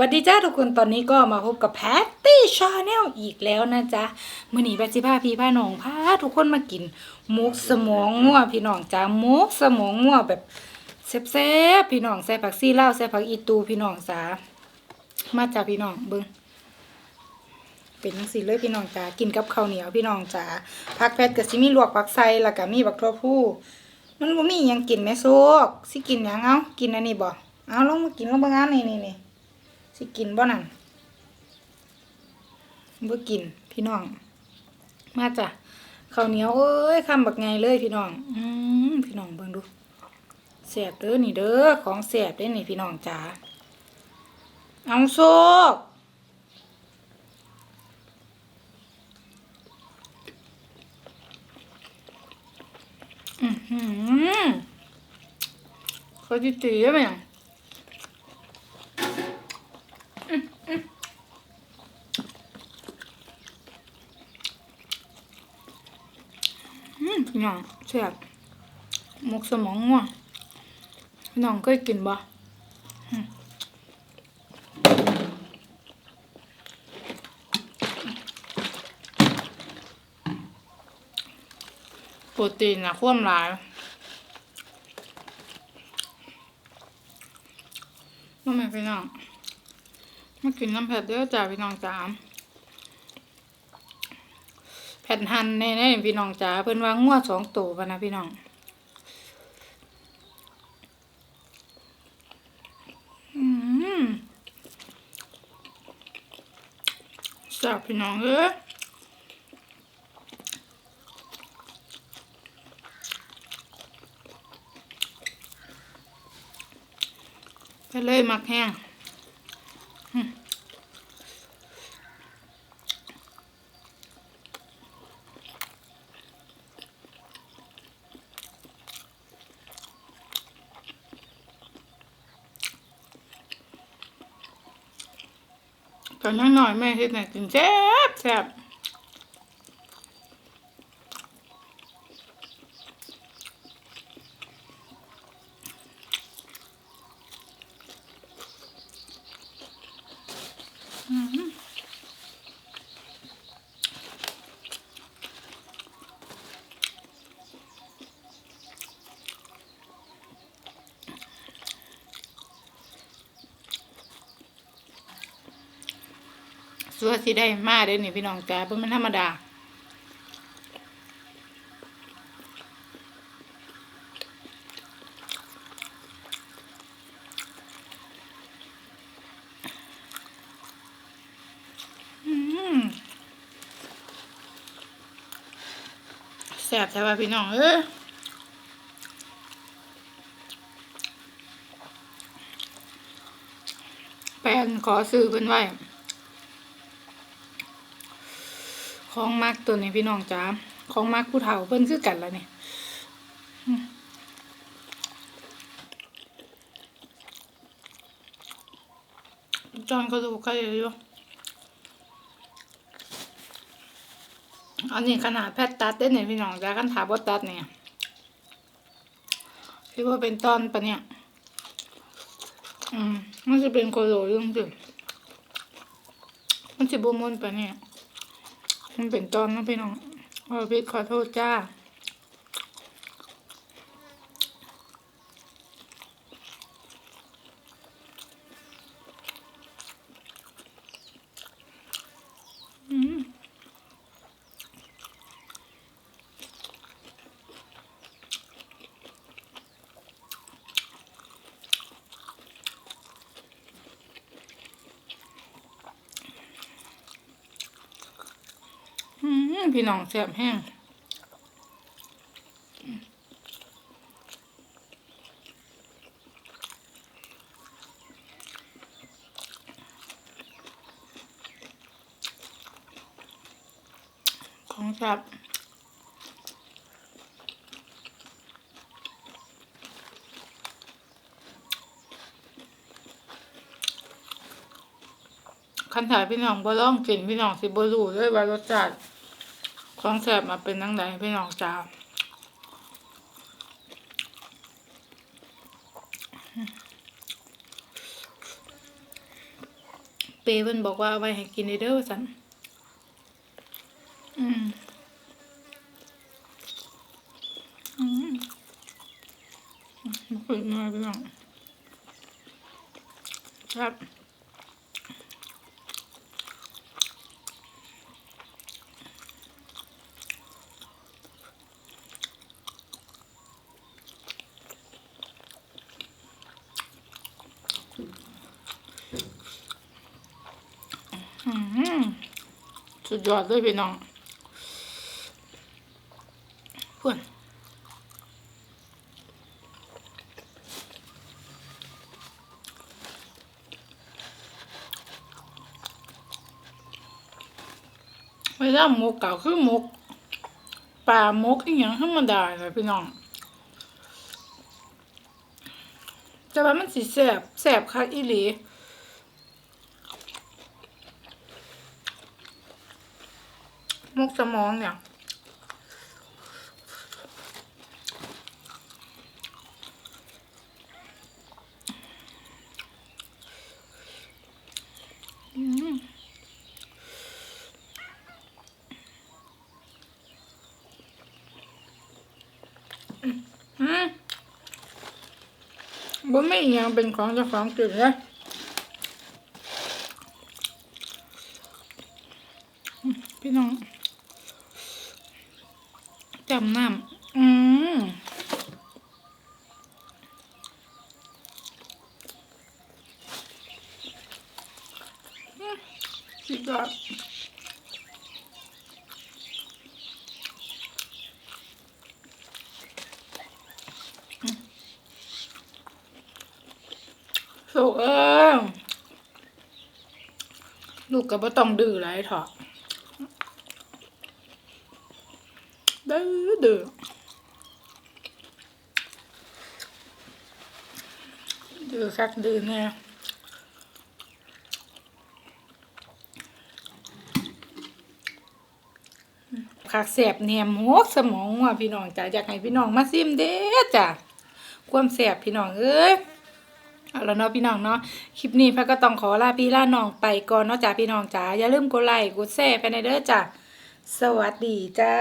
วัสดีจ้าทุกคนตอนนี้ก็มาพบกับแพตตี้ชาแนลอีกแล้วนะจ๊ะมื่อนี้แบทจิพาพี่พาน้องพาทุกคนมากินหมกสมองงัวพี่น้องจ้าหมกสมองงัวแบบแซ่บๆพี่น้องใส่ผักซี่เล่าใส่ผักอีตูพี่น้องจ้ามาจ้าพี่น้องเบิ้งเป็นจังซี่เลยพี่น้องจ้ากินกับข้าวเหนียวพี่น้องจ้าผักแพทก็สิมีลวกผักไส้แล้วก็มีบักทั่วผู้มันบ่มียังกินแม่โซกสิกินยังเอากินอันนี้บ่เอาลงมากินลงมางานนี่นี่นี่ สิกินบ่นั่นบ่กินพี่น้อง มาจ้ะข้าวเหนียวเอ้ยคำบักไงเลยพี่น้อง อืมพี่น้องเบิ่งดูแสบเด้อนี่เด้อของแสบเด้อนี่พี่น้องจ๋าเอาโซกอือหือเขาจิตีได้ไหมอะ อืมพี่ น้องแซ่บหมกสมองงัวพี่น้องเคยกินบ่โปรตีนนะคว่ำหลายมาแม่พี่น้องมากินน้ำเผ็ดเด้อจ้าพี่น้องจ้า แผ่นหันแน่ๆพี่น้องจ๋าเพิ่นว่างัวสองตัวปะนะพี่น้องอืมแซ่บพี่น้องเอ้ยไปเลยมักแห้ง ตอนน้อยๆแม่เฮ็ดให้กินแซ่บแซ่บอืม สัวสิได้มาเด้อนี่พี่น้องจ๋าบ่แม่นธรรมดาอืมแซ่บใช่ป่ะพี่น้องเอ้ยแปนขอซื้อเพิ่นไว้ ของมักตัวนี้พี่น้องจ๋าของมักผู้เฒ่าเพิ่นคือกันแล้วเนี่ยจอนก็ดูกใครอยู่อันนี้ขนาดแพทย์ตัดได้เนี่ยพี่น้องจ้ากันถาบดตัดเนี่ยคิดว่าเป็นตอนปะเนี่ย อืมมันจะเป็นโคโลยุ่งสิมันจะบมุนปะเนี่ย มันเป็นตอนนะพี่น้องขอพิษขอโทษจ้า อืม อืม พี่น้องแซ่บแห้งของแซ่บคันถ่ายพี่น้องบ่ลองกินพี่น้องสิบ่รู้เลยว่ารสชาติ ของแสบมาเป็นนั่งไหนพี่น้องจ้าเปเมนบอกว่าไว้ให้กินเด้อสันอืมอืมอืมอืมอืมอืมอืมอืมอืมอืมอืมอื สุดยอดเลยพี่น้องเพื่อนไม่ได้หมกเก่าคือหมกปลาหมกอีกอย่างธรรมดาเลยพี่น้องแต่ว่ามันสีแสบแสบค่ะอีหลี กสมองเนี่ยอืมอืมบ่ไม่ยังเป็นของเจ้าของจุดเลย ยอดสุกเออลูกก็บ่ต้องดื้อไรถอะดื้อดื้อดื้อคักดื้อแน่ คักแสบเนี่มหกสมองว่ะพี่น้องจ้ะอยากให้พี่น้องมาซิมเด้อจ้ะความแสบพี่น้องเอ้ยเอาแล้วเนาะพี่น้องเนาะคลิปนี้พระก็ต้องขอลาพี่ล่าน้องไปก่อนเนาะจ้ะพี่น้องจ้ะอย่าลืมกดไลค์กดแชร์ไปในเด้อจ้ะสวัสดีจ้า